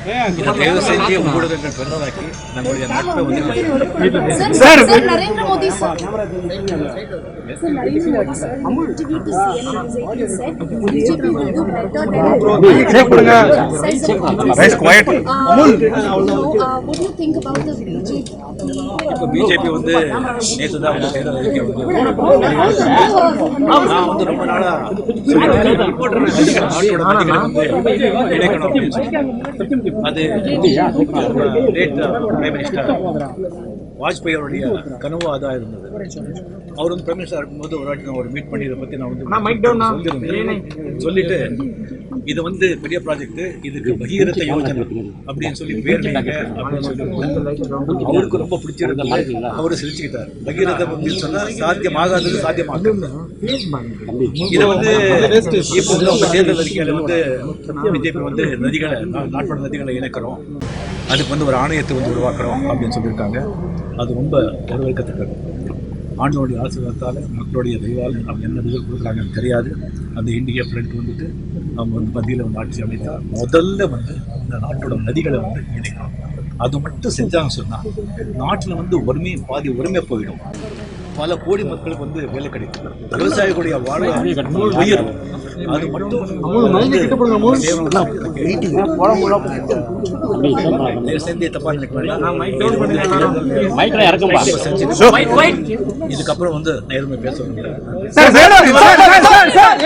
இதை தயவு செஞ்சு ஊடகங்கள் பெருசாக்கி நம்முடைய நாட்டை வந்து Sir, sir, Narendra Modi sir. Sir, Narendra Modi sir, in an interview to CNN News 18 said BJP will do better than. Says the Congress. Guys, quiet. Uh, no, uh, what do you think about the BJP? இப்போ BJP வந்து நேற்று தான் வந்து தேர்தல் அறிக்கை வந்து நான் வந்து ரொம்ப நாளா நாட்டோட நதிகளை வந்து இணைக்கணும் அப்படின்னு சொல்லி அது பிரைம் மினிஸ்டர் வாஜ்பாய் அவருடைய கனவு அதான் இருந்தது. அவர் வந்து பிரைம் மினிஸ்டர் இருக்கும்போது ஒரு வாட்டி நான் ஒரு மீட் பண்ணி இதை பற்றி நான் வந்து சொல்லிட்டு இது வந்து பெரிய ப்ராஜெக்ட் இதுக்கு பகீரத யோஜனை அப்படின்னு சொல்லி பேர் அவருக்கு ரொம்ப பிடிச்சிருந்தது அவரு சிரிச்சுக்கிட்டார். பகீரதம் அப்படின்னு சொன்னா சாத்தியமாகாதது சாத்தியமாகும் இதை வந்து இப்போ அவங்க தேர்தல் அறிக்கையில வந்து பிஜேபி வந்து நதிகளை நாட்டோட நதிகளை இணைக்கிறோம். அதுக்கு வந்து ஒரு ஆணையத்தை வந்து உருவாக்குறோம் அப்படின்னு சொல்லியிருக்காங்க. அது ரொம்ப வரவேற்கத்தக்கது. ஆண்டோடைய ஆசீர்வாதத்தால் மக்களுடைய தெய்வால் அவங்க என்ன ரிசல்ட் கொடுக்குறாங்கன்னு தெரியாது. அந்த இந்திய ஃப்ரண்ட் வந்துட்டு அவங்க வந்து மத்தியில் வந்து ஆட்சி அமைத்தா முதல்ல வந்து இந்த நாட்டோட நதிகளை வந்து இணைக்கணும். அது மட்டும் செஞ்சாங்க சொன்னால் நாட்டில் வந்து ஒருமை பாதி ஒருமை போயிடும். பல கோடி மக்களுக்கு வந்து வேலை கிடைக்கும். விவசாயிகளுடைய வாழ்வு உயிர் அது மட்டும் நினைக்க வேண்டாம். இதுக்கப்புறம் வந்து நேர்மை பேச சார்.